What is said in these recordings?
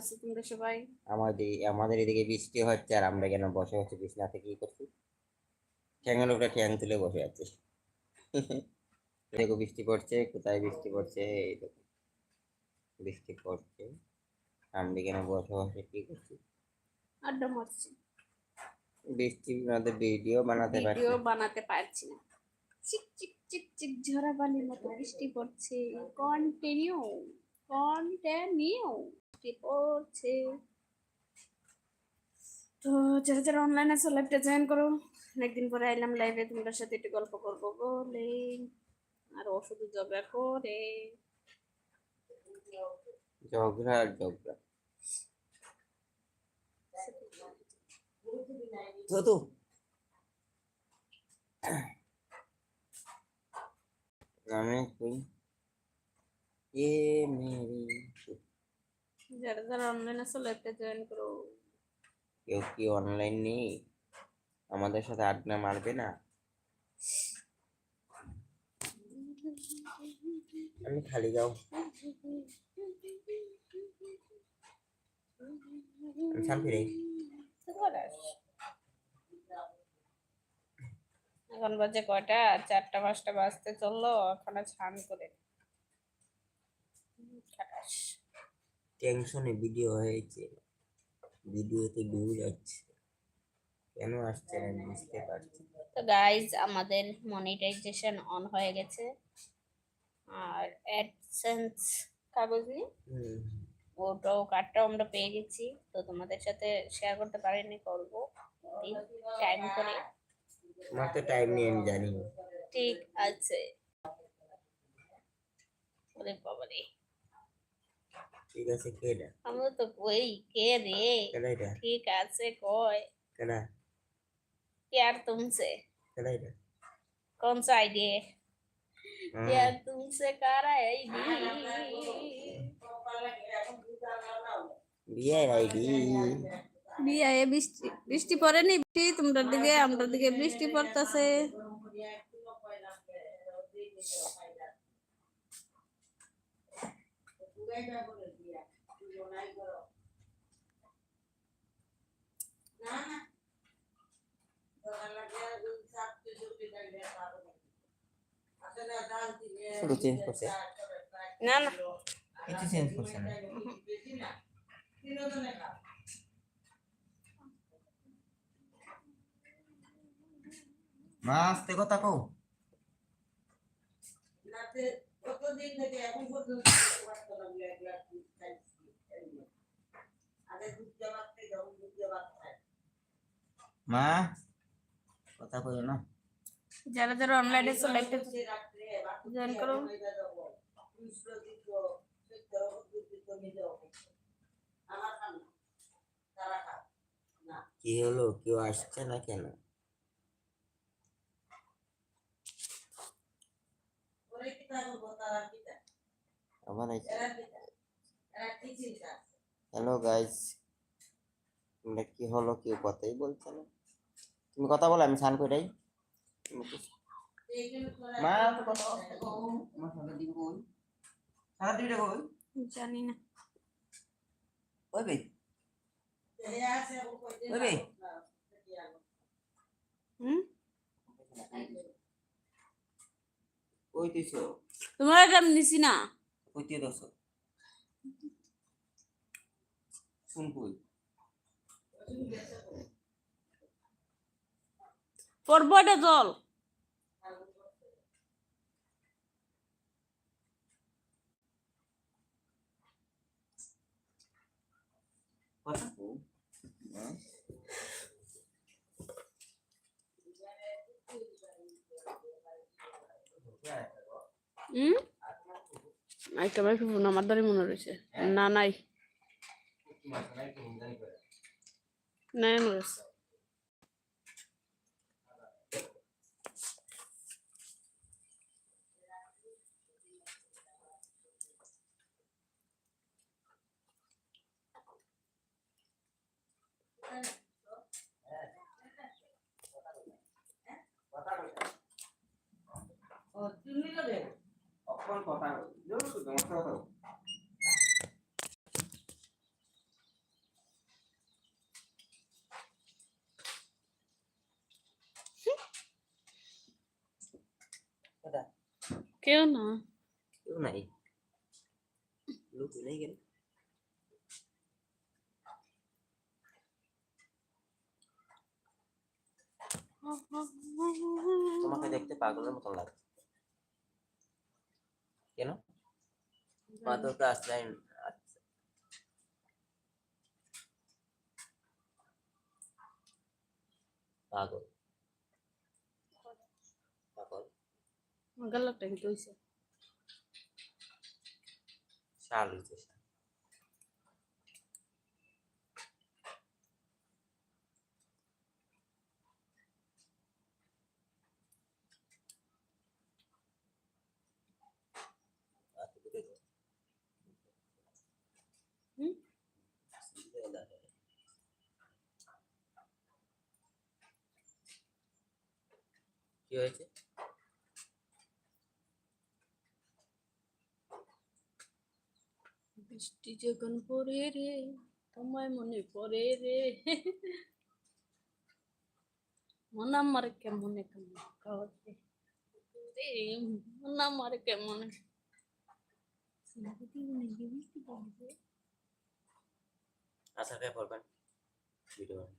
আছো তোমরা সবাই? আমাদের আমাদের এদিকে বৃষ্টি হচ্ছে আর আমরা কেন বসে বসে বিছনাতে কি করছি? ঠ্যাঙের উপরে ঠ্যাং তুলে বসে আছি। দেখো বৃষ্টি পড়ছে কোথায় বৃষ্টি পড়ছে? এই দেখো। বৃষ্টি পড়ছে। আমরা কেন বসে বসে কি করছি? আড্ডা মারছি। বৃষ্টি আমাদের ভিডিও বানাতে পারছি ভিডিও বানাতে পারছি না। চিক চিক চিক চিক ঝরা বালির মতো বৃষ্টি পড়ছে। কন্টিনিউ কন্টিনিউ বৃষ্টি পড়ছে। তো যারা যারা অনলাইন আছে লাইভটা জয়েন করো। অনেকদিন পরে আইলাম লাইভে তোমাদের সাথে একটু গল্প করব বলে। আর ওষুধ জগা করে। ঝগড়া আর ঝগড়া। তো তো আমি কই এ মেরি যারা যারা অনলাইন আছে লাইভটা জয়েন করো। কেউ কি অনলাইন নেই? আমাদের সাথে আড্ডা মারবে না? আমি খালি যাও। আমি এখন বাজে কয়টা? চারটা পাঁচটা বাজতে চলল এখন স্নান করে। খাটাস। টেনশনে ভিডিও হয়েছে। ভিডিওতে ভিউ যাচ্ছে। কেন আসছে না বুঝতে পারছি তো গাইজ আমাদের মনিটাইজেশন অন হয়ে গেছে। আর অ্যাডসেন্স কাগজি হুম, ওটাও কার্ডটাও আমরা পেয়ে গেছি। তো তোমাদের সাথে শেয়ার করতে পারিনি করব। টাইম করে। আমার তো টাইম নেই আমি জানি। ঠিক আছে। ওরে বাবারে। ঠিক আছে কে এটা আমরা তো কই কে রে কেডা এটা ঠিক আছে কয় কেডা प्यार तुमसे কেডা এটা कौन सा आईडी है হুম, प्यार तुमसे कारा आईडी বিয়ের আইডি বিয়ে বৃষ্টি বৃষ্টি পড়েনি বৃষ্টি তোমরা দিকে আমরা দিকে বৃষ্টি পড়তেছে শুধু চেঞ্জ করছে না না কিছু চেঞ্জ করছে না মা আস্তে কথা কও মা কথা কইও না যারা যারা অনলাইনে আছে লাইভটা জয়েন করো কি হলো কেউ আসছে না কেন আবার হ্যালো গাইস তোমরা কি হলো কেউ কথাই বলছে না তুমি কথা বলো আমি স্নান কইরাই মা তো কই কই জানি না ওই বে। ওই বে। হুম? তোমার এটা নিছি না। কই দিয়ে দছো শুন কই। পড়ব এটা জল কথা কও হ্যাঁ হুম? একটা মাইক্রোফোন আমার দ্বারাই মনে রয়েছে। না নাই। নাই মনে রয়েছে। কথা কথা কেউ না। কেউ নাই। লোক নেই গেল তোমাকে দেখতে পাগলের মতন লাগছে। মা তো ক্লাস নাইন পাগল পাগল গালাটা টাইম কইছে শাল হয়েছে হয়েছে বৃষ্টি যখন পড়ে রে তোমায় মনে পড়ে রে। মন আমার কেমন কেমন করে রে মন আমার কেমন? আশা কে পড়বেন। ভিডিও বানান।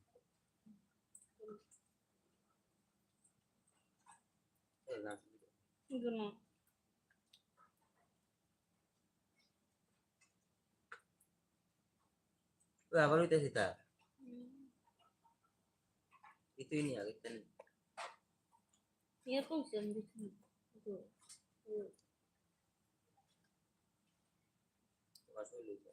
এই না, এগুলো ওই আবার হইতেছি তা কিছুই নেই আগে তেন ইয়ে কইছে আমি দেখি তোমার শরীর হইছে।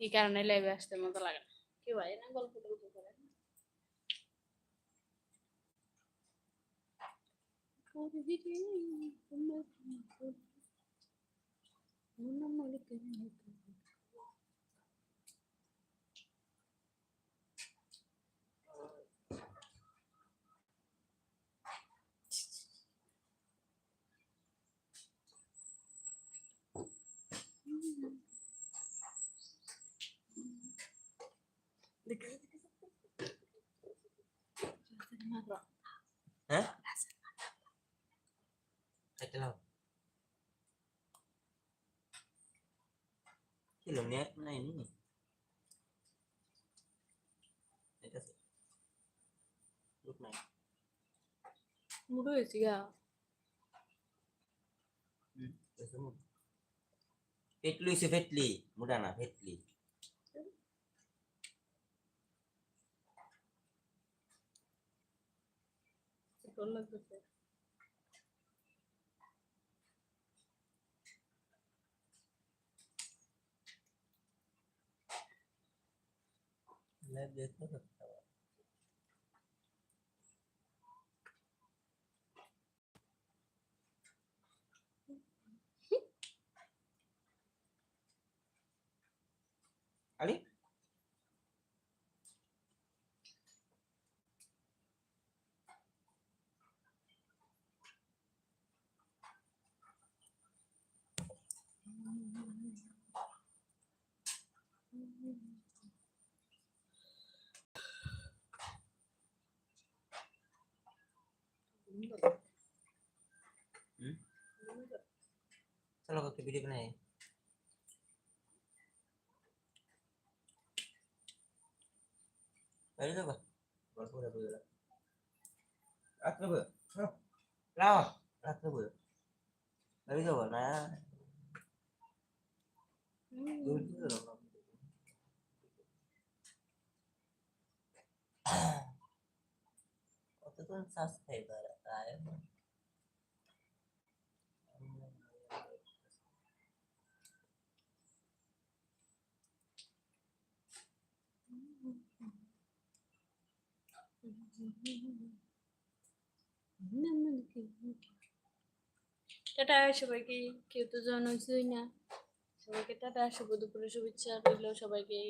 এই কারণে লাইভে আসতে মতো লাগে না কি ভাই না গল্প টল্প করে হ্যাঁ কি লো নেট নাই নি এটা আছে লোক নাই মুড়ো হয়েছি গা হুম এসে মুড ফেটলি সে ফেটলি মুডা না ফেটলি চিকন Ali? Thank you. hmm? Selalu kaki gede kena ya. Baru apa? Baru udah boleh. Atau apa? Lawa. Atau apa? Baru apa? Nah. Dulu dulu. কতজন সাবস্ক্রাইবার আয় টাটা, সবাইকে কেউ তো হয়েছেই না। সবাইকে টাটা, শুভ দুপুরে, শুভেচ্ছা রইল সবাইকে।